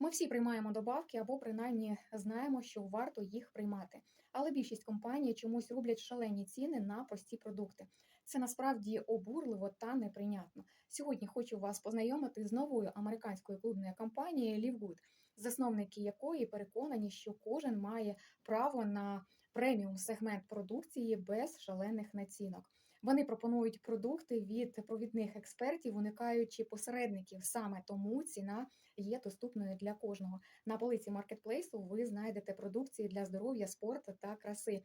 Ми всі приймаємо добавки або принаймні знаємо, що варто їх приймати. Але більшість компаній чомусь роблять шалені ціни на прості продукти. Це насправді обурливо та неприйнятно. Сьогодні хочу вас познайомити з новою американською клубною компанією Livegood, засновники якої переконані, що кожен має право на преміум сегмент продукції без шалених націнок. Вони пропонують продукти від провідних експертів, уникаючи посередників. Саме тому ціна є доступною для кожного. На полиці маркетплейсу ви знайдете продукції для здоров'я, спорту та краси.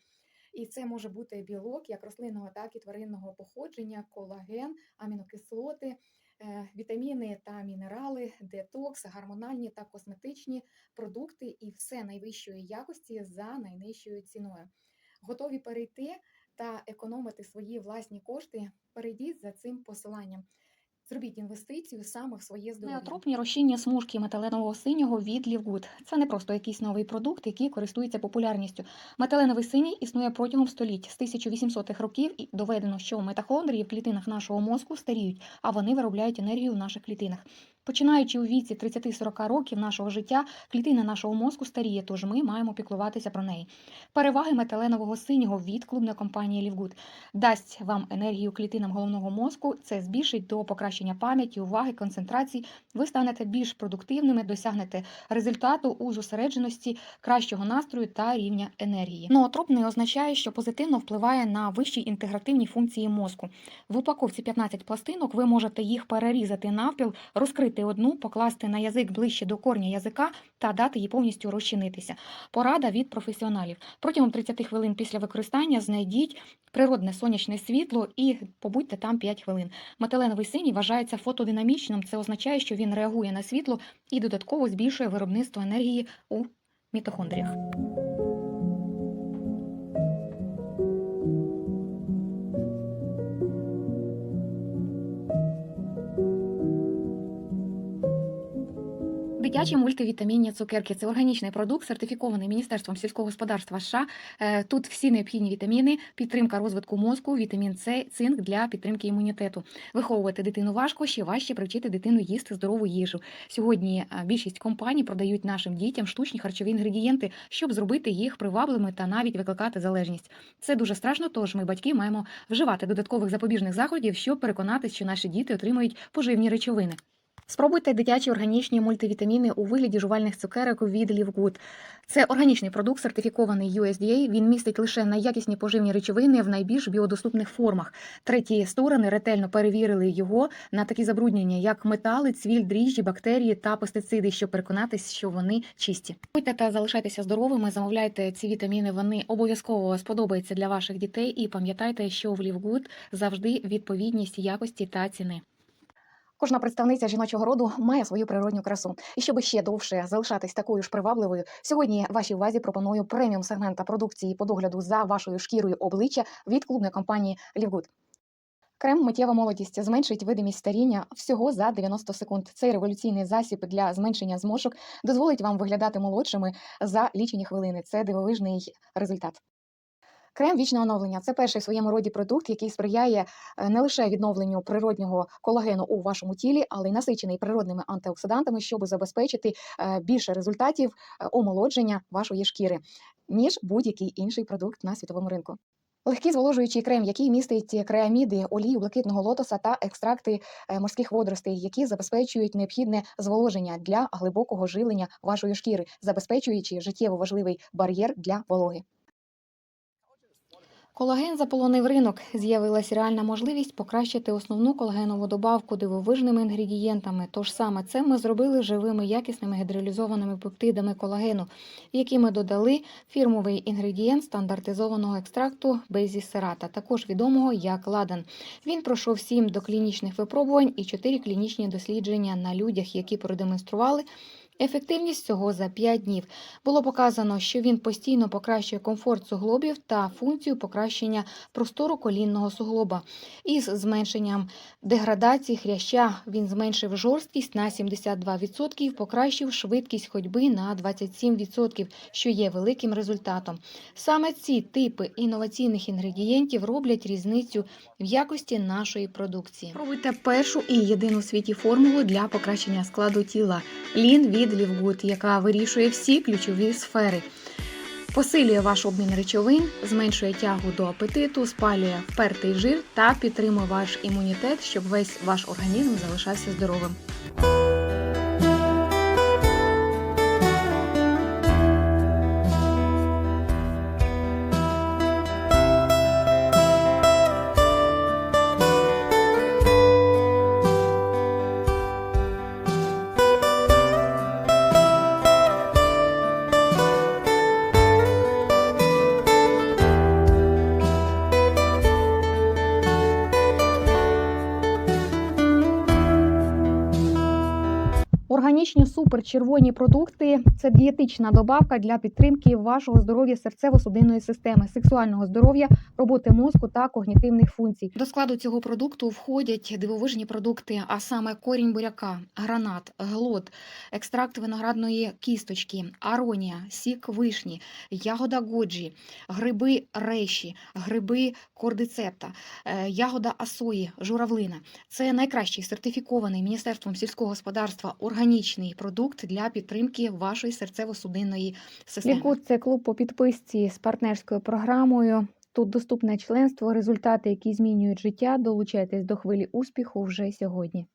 І це може бути білок як рослинного, так і тваринного походження, колаген, амінокислоти, е, вітаміни та мінерали, детокс, гормональні та косметичні продукти, і все найвищої якості за найнижчою ціною. Готові перейти та економити свої власні кошти? Перейдіть за цим посиланням. Зробіть інвестицію саме в своє здоров'я. Неотропні розчинні смужки металенового синього від Лівгуд. Це не просто якийсь новий продукт, який користується популярністю. Металеновий синій існує протягом століть. З 1800-х років і доведено, що митохондрії в клітинах нашого мозку старіють, а вони виробляють енергію в наших клітинах. Починаючи у віці 30-40 років нашого життя, клітина нашого мозку старіє, тож ми маємо піклуватися про неї. Переваги металенового синього від клубної компанії Лівгуд дасть вам енергію клітинам головного мозку. Це збільшить до покращення пам'яті, уваги, концентрації. Ви станете більш продуктивними, досягнете результату у зосередженості, кращого настрою та рівня енергії. Ноотропний означає, що позитивно впливає на вищі інтегративні функції мозку. В упаковці 15 пластинок ви можете їх перерізати навпіл, розкрити одну, покласти на язик ближче до корня язика та дати їй повністю розчинитися. Порада від професіоналів. Протягом 30 хвилин після використання знайдіть природне сонячне світло і побудьте там 5 хвилин. Металеновий синій вважається фотодинамічним. Це означає, що він реагує на світло і додатково збільшує виробництво енергії у мітохондріях. Дитячі мультивітамінні цукерки це органічний продукт, сертифікований Міністерством сільського господарства США. Е, Тут всі необхідні вітаміни, підтримка розвитку мозку, вітамін С, цинк для підтримки імунітету. Виховувати дитину важко, ще важче привчити дитину їсти здорову їжу. Сьогодні е, більшість компаній продають нашим дітям штучні харчові інгредієнти, щоб зробити їх привабливими та навіть викликати залежність. Це дуже страшно, тож ми, батьки, маємо вживати додаткових запобіжних заходів, щоб переконатися, що наші діти отримують поживні речовини. Спробуйте дитячі органічні мультивітаміни у вигляді жувальних цукерок від Лівгуд. Це органічний продукт, сертифікований USDA. Він містить лише найякісні поживні речовини в найбільш біодоступних формах. Треті сторони ретельно перевірили його на такі забруднення, як метали, цвіль, дріжджі, бактерії та пестициди, щоб переконатися, що вони чисті. Будьте та залишайтеся здоровими. Замовляйте ці вітаміни. Вони обов'язково сподобаються для ваших дітей. І пам'ятайте, що в Лівгуд завжди відповідність якості та ціни. Кожна представниця жіночого роду має свою природню красу. І щоб ще довше залишатись такою ж привабливою, сьогодні вашій увазі пропоную преміум сегмента продукції по догляду за вашою шкірою обличчя від клубної компанії Лівгуд. Крем миттєва молодість зменшить видимість старіння всього за 90 секунд. Цей революційний засіб для зменшення зморшок дозволить вам виглядати молодшими за лічені хвилини. Це дивовижний результат. Крем вічне оновлення це перший в своєму роді продукт, який сприяє е, не лише відновленню природнього колагену у вашому тілі, але й насичений природними антиоксидантами, щоб забезпечити е, більше результатів е, омолодження вашої шкіри, ніж будь-який інший продукт на світовому ринку. Легкий зволожуючий крем, який містить креаміди, олію блакитного лотоса та екстракти морських водоростей, які забезпечують необхідне зволоження для глибокого жилення вашої шкіри, забезпечуючи життєво важливий бар'єр для вологи. Колаген заполонив ринок. З'явилась реальна можливість покращити основну колагенову добавку дивовижними інгредієнтами. Тож саме це ми зробили живими якісними гідролізованими пептидами колагену, які ми додали фірмовий інгредієнт стандартизованого екстракту бейзісерата, також відомого як ладан. Він пройшов сім доклінічних випробувань і чотири клінічні дослідження на людях, які продемонстрували. Ефективність цього за 5 днів було показано, що він постійно покращує комфорт суглобів та функцію покращення простору колінного суглоба. Із зменшенням деградації хряща він зменшив жорсткість на 72%, покращив швидкість ходьби на 27%, що є великим результатом. Саме ці типи інноваційних інгредієнтів роблять різницю в якості нашої продукції. Пробуйте першу і єдину у світі формулу для покращення складу тіла лін від Лівгуд, яка вирішує всі ключові сфери. Посилює ваш обмін речовин, зменшує тягу до апетиту, спалює впертий жир та підтримує ваш імунітет, щоб весь ваш організм залишався здоровим. Органічні суперчервоні продукти це дієтична добавка для підтримки вашого здоров'я серцево-судинної системи, сексуального здоров'я, роботи мозку та когнітивних функцій. До складу цього продукту входять дивовижні продукти, а саме корінь буряка, гранат, глот, екстракт виноградної кісточки, аронія, сік вишні, ягода годжі, гриби реші, гриби кордицепта, е, ягода асої, журавлина. Це найкращий сертифікований Міністерством сільського господарства органічний продукт для підтримки вашої серцево-судинної системи. Лікут це клуб по підписці з партнерською програмою. Тут доступне членство, результати, які змінюють життя. Долучайтесь до хвилі успіху вже сьогодні.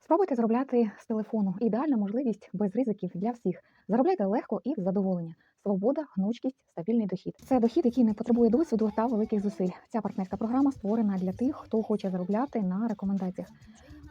Спробуйте заробляти з телефону. Ідеальна можливість без ризиків для всіх. Заробляйте легко і задоволення. Свобода, гнучкість, стабільний дохід. Це дохід, який не потребує досвіду та великих зусиль. Ця партнерська програма створена для тих, хто хоче заробляти на рекомендаціях.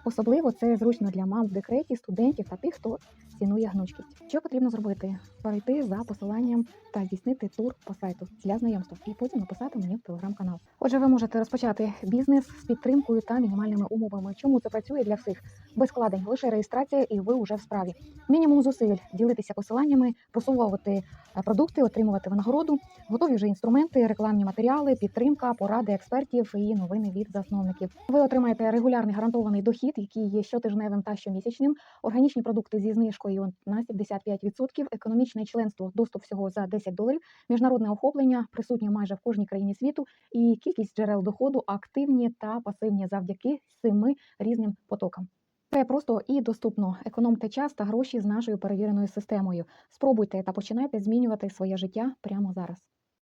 Особливо це зручно для мам в декреті, студентів та тих, хто цінує гнучкість. Що потрібно зробити? Перейти за посиланням та здійснити тур по сайту для знайомства і потім написати мені в телеграм-канал. Отже, ви можете розпочати бізнес з підтримкою та мінімальними умовами. Чому це працює для всіх? Без складень, лише реєстрація, і ви вже в справі. Мінімум зусиль ділитися посиланнями, просовувати продукти, отримувати винагороду, готові вже інструменти, рекламні матеріали, підтримка, поради експертів і новини від засновників. Ви отримаєте регулярний гарантований дохід, який є щотижневим та щомісячним. Органічні продукти зі знижкою на 75%, економічне членство, доступ всього за 10 доларів, міжнародне охоплення присутнє майже в кожній країні світу, і кількість джерел доходу активні та пасивні завдяки семи різним потокам. Це просто і доступно. Економте час та гроші з нашою перевіреною системою. Спробуйте та починайте змінювати своє життя прямо зараз.